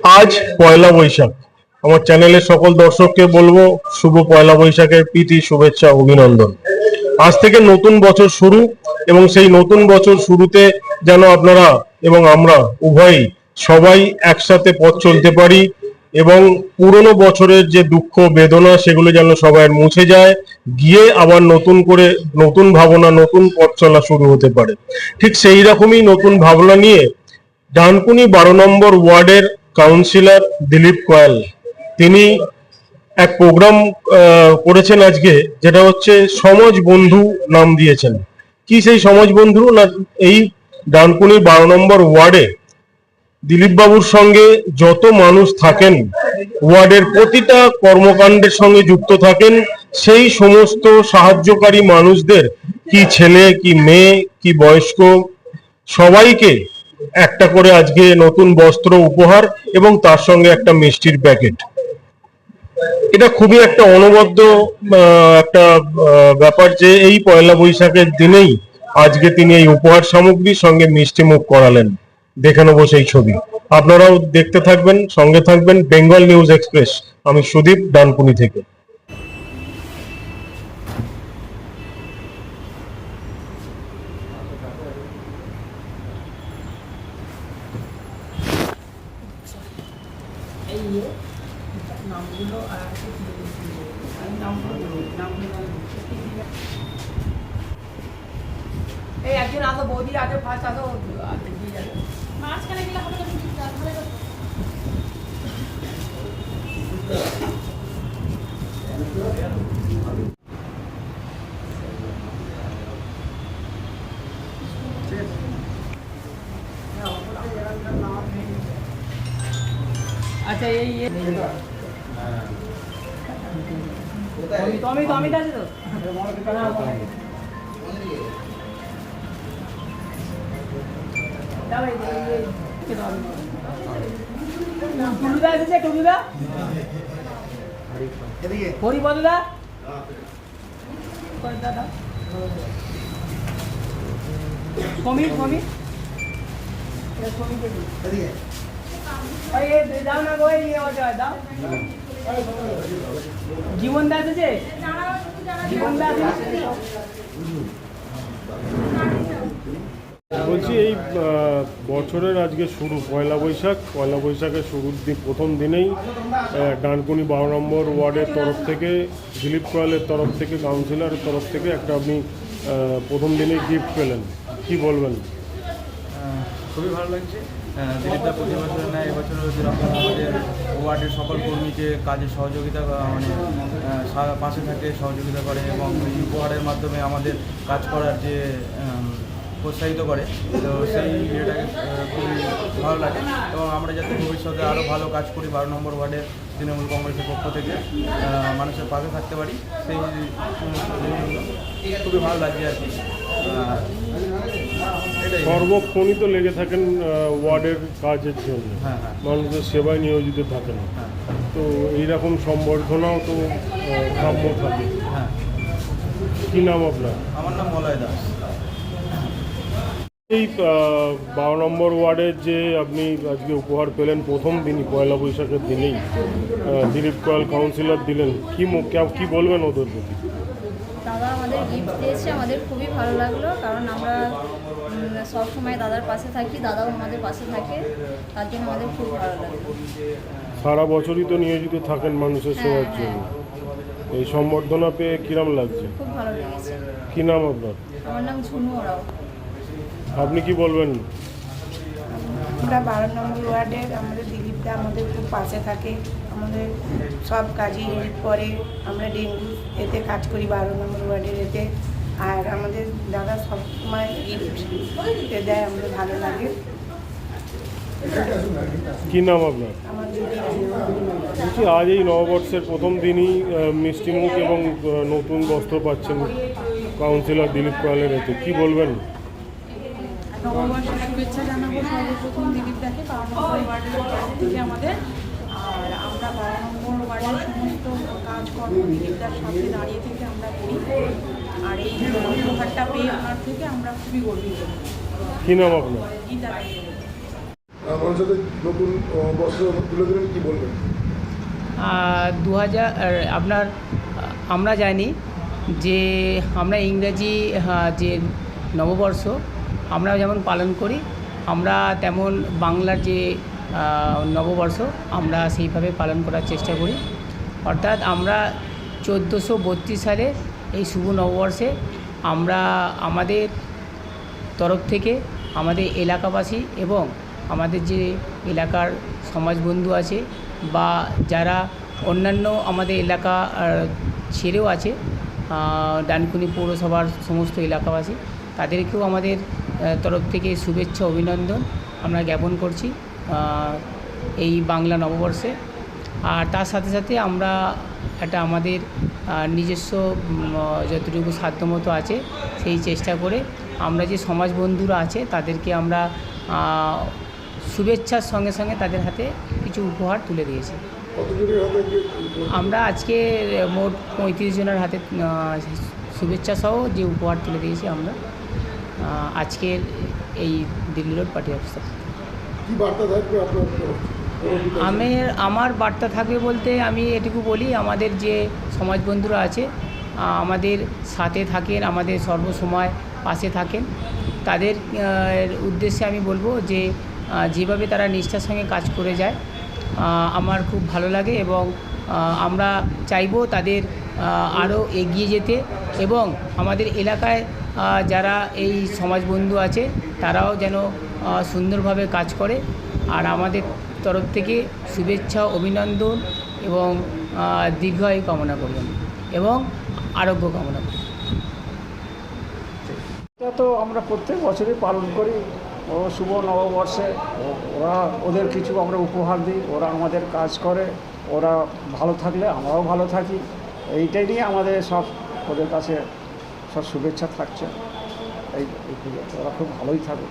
আজ পয়লা বৈশাখ। আমার চ্যানেলের সকল দর্শককে বলব, শুভ পয়লা বৈশাখের প্রীতি, শুভেচ্ছা, অভিনন্দন। আজ থেকে নতুন বছর শুরু এবং সেই নতুন বছর শুরুতে যেন আপনারা এবং আমরা উভয়ই সবাই একসাথে পথ চলতে পারি এবং পুরনো বছরের যে দুঃখ, বেদনা, সেগুলো যেন সবাই মুছে যায়, গিয়ে আবার নতুন করে নতুন ভাবনা, নতুন পথ চলা শুরু হতে পারে। ঠিক সেই রকমই নতুন ভাবনা নিয়ে ডানকুনি বারো নম্বর ওয়ার্ডের কাউন্সিলর দিলীপ কয়াল। তিনি এক প্রোগ্রাম করেছেন আজকে, যেটা হচ্ছে সমাজ বন্ধু নাম দিয়েছেন। কি সেই সমাজ বন্ধু? না, এই ডানকুনি বারো নম্বর ওয়ার্ডে দিলীপ বাবুর সঙ্গে যত মানুষ থাকেন, ওয়ার্ডের প্রতিটা কর্মকাণ্ডের সঙ্গে যুক্ত থাকেন, সেই সমস্ত সাহায্যকারী মানুষদের, কি ছেলে, কি মেয়ে, কি বয়স্ক, সবাইকে একটা করে আজকে নতুন বস্ত্র উপহার এবং তার সঙ্গে একটা মিষ্টির প্যাকেট। এটা খুবই একটা অনবদ্য একটা ব্যাপার যে এই পয়লা বৈশাখের দিনেই আজকে তিনি এই উপহার সামগ্রীর সঙ্গে মিষ্টি মুখ করালেন। দেখে নেব সেই ছবি। আপনারাও দেখতে থাকবেন, সঙ্গে থাকবেন, বেঙ্গল নিউজ এক্সপ্রেস। আমি সুদীপ, ডানকুনি থেকে এই ইয়ে নামগুলো আর একটু দিয়ে দিচ্ছি। আমি নামগুলো বলব, নামগুলো আর এই একজন আসো বৌদি আছে ফার্স্ট আসো দিয়ে যাবে। মাঝখানে গেলে হবে না আচ্ছা এই অমিত অমিত আছে তো। টুলুদা এসেছে টুলুদা হরিপদদা দাদা সমীর সমীর এটা জীবন জীবন বলছি, এই বছরের আজকে শুরু, পয়লা বৈশাখ। পয়লা বৈশাখের শুরুর দিন, প্রথম দিনেই ডানকুনি বারো নম্বর ওয়ার্ডের তরফ থেকে, দিলীপ কোয়ালের তরফ থেকে, কাউন্সিলরের তরফ থেকে একটা আপনি প্রথম দিনেই গিফট পেলেন। কি বলবেন? খুবই ভালো লাগছে। দিলীপদা প্রতি বছর নেয় এবছরও যেরকম আমাদের ওয়ার্ডের সকল কর্মীকে কাজে সহযোগিতা মানে পাশে থাকে, সহযোগিতা করে এবং এই উপহারের মাধ্যমে আমাদের কাজ করার যে প্রোৎসাহিত করে। তো সেই ইয়েটাকে খুবই ভালো লাগে। এবং আমরা যাতে ভবিষ্যতে আরও ভালো কাজ করি, বারো নম্বর ওয়ার্ডের তৃণমূল কংগ্রেসের পক্ষ থেকে মানুষের পাশে থাকতে পারি, সেই খুবই ভালো লাগছে আর কি। সর্বক্ষণই তো লেগে থাকেন ওয়ার্ডের কাজের জন্য। হ্যাঁ হ্যাঁ। মানুষের সেবায় নিয়োজিত থাকেন। হ্যাঁ। তো এইরকম সম্বর্ধনাও তো কাম্য থাকে। কি নাম আপনার? আমার নাম মলয় দাস। এই বারো নম্বর ওয়ার্ডের যে আপনি আজকে উপহার পেলেন প্রথম দিনই পয়লা বৈশাখের দিনেই দিলীপ কয়াল কাউন্সিলর দিলেন। কে- কি বলবেন ওদের প্রতি? দাদা আমাদের গিফট দিয়েছে আমাদের খুবই ভালো লাগল কারণ আমরা সব সময় দাদার পাশে থাকি দাদাও আমাদের পাশে থাকে তার জন্য আমাদের খুব ভালো লাগল। সারা বছরই তো নিয়োজিত থাকেন মানুষের হ্যাঁ, সেবার জন্য। এই সম্বর্ধনা পেয়ে কিরম লাগছে? খুব ভালো লেগেছে। কি নাম আপনার? আমার নাম ঝুনু ওরাও। আপনি কি বলবেন? আমরা বারো নম্বর ওয়ার্ডের আমাদের দিলীপদা আমাদের খুব পাশে থাকে। আমাদের সব কাজই হেল্প করে। আমরা ডেঙ্গু এতে কাজ করি বারো নম্বর ওয়ার্ডের এতে। আর আমাদের দাদা সবসময় গিফট দেয় আমাদের ভালো লাগে। কি নাম আপনার? বলছি আজ এই নববর্ষের প্রথম দিনই মিষ্টিমুখ এবং নতুন বস্ত্র পাচ্ছেন কাউন্সিলর দিলীপ কয়ালের এতে। কি বলবেন? নববর্ষের শুভেচ্ছা জানাব সর্বপ্রথম দিলীপদাকে বারো নম্বর ওয়ার্ডের পক্ষ থেকে আমাদের। আর আমরা বারো নম্বর ওয়ার্ডের সমস্ত কাজকর্ম দিলীপদার সাথে দাঁড়িয়ে থেকে আমরা করি। আর এই উপহারটা পেয়ে ওনার থেকে আমরা খুবই গর্বিত। কি নাম আপনার? গীতা রায়। সাথে নতুন বস্ত্র তুলে দিলেন কি বলবেন? দু হাজার আপনার আমরা জানি যে আমরা ইংরাজি যে নববর্ষ আমরা যেমন পালন করি, আমরা তেমন বাংলার যে নববর্ষ, আমরা সেইভাবে পালন করার চেষ্টা করি। অর্থাৎ আমরা চোদ্দোশো বত্রিশ সালে এই শুভ নববর্ষে আমরা আমাদের তরফ থেকে আমাদের এলাকাবাসী এবং আমাদের যে এলাকার সমাজবন্ধু আছে বা যারা অন্যান্য আমাদের এলাকা ছেড়েও আছে ডানকুনি পৌরসভার সমস্ত এলাকাবাসী, তাদেরকেও আমাদের তরফ থেকে শুভেচ্ছা অভিনন্দন আমরা জ্ঞাপন করছি এই বাংলা নববর্ষে। আর তার সাথে সাথে আমরা একটা আমাদের নিজস্ব যতটুকু সাধ্যমতো আছে সেই চেষ্টা করে আমরা যে সমাজ বন্ধুরা আছে তাদেরকে আমরা শুভেচ্ছার সঙ্গে সঙ্গে তাদের হাতে কিছু উপহার তুলে দিয়েছি। আমরা আজকে মোট পঁয়ত্রিশ জনের হাতে আহ, শুভেচ্ছা সহ যে উপহার তুলে দিয়েছি আমরা আজকের এই দিল্লি রোড পার্টি অফিস? আমি আমার বার্তা থাকবে বলতে আমি এটুকু বলি আমাদের যে সমাজ বন্ধুরা আছে আমাদের সাথে থাকেন আমাদের সর্বসময় পাশে থাকেন তাদের উদ্দেশ্যে আমি বলব যে যেভাবে তারা নিষ্ঠার সঙ্গে কাজ করে যায় আমার খুব ভালো লাগে এবং আমরা চাইব তাদের আরও এগিয়ে যেতে এবং আমাদের এলাকায় যারা এই সমাজ বন্ধু আছে, তারাও যেন সুন্দরভাবে কাজ করে। আর আমাদের তরফ থেকে শুভেচ্ছা, অভিনন্দন এবং দীর্ঘায়ু কামনা করবেন এবং আরোগ্য কামনা করবেন। এটা তো আমরা প্রত্যেক বছরই পালন করি। ও শুভ নববর্ষে ওরা ওদের কিছু আমরা উপহার দিই। ওরা আমাদের কাজ করে। ওরা ভালো থাকলে আমরাও ভালো থাকি। এইটাই নিয়ে আমাদের সব ওদের কাছে সব শুভেচ্ছা থাকছে। এই ওরা খুব ভালোই থাকে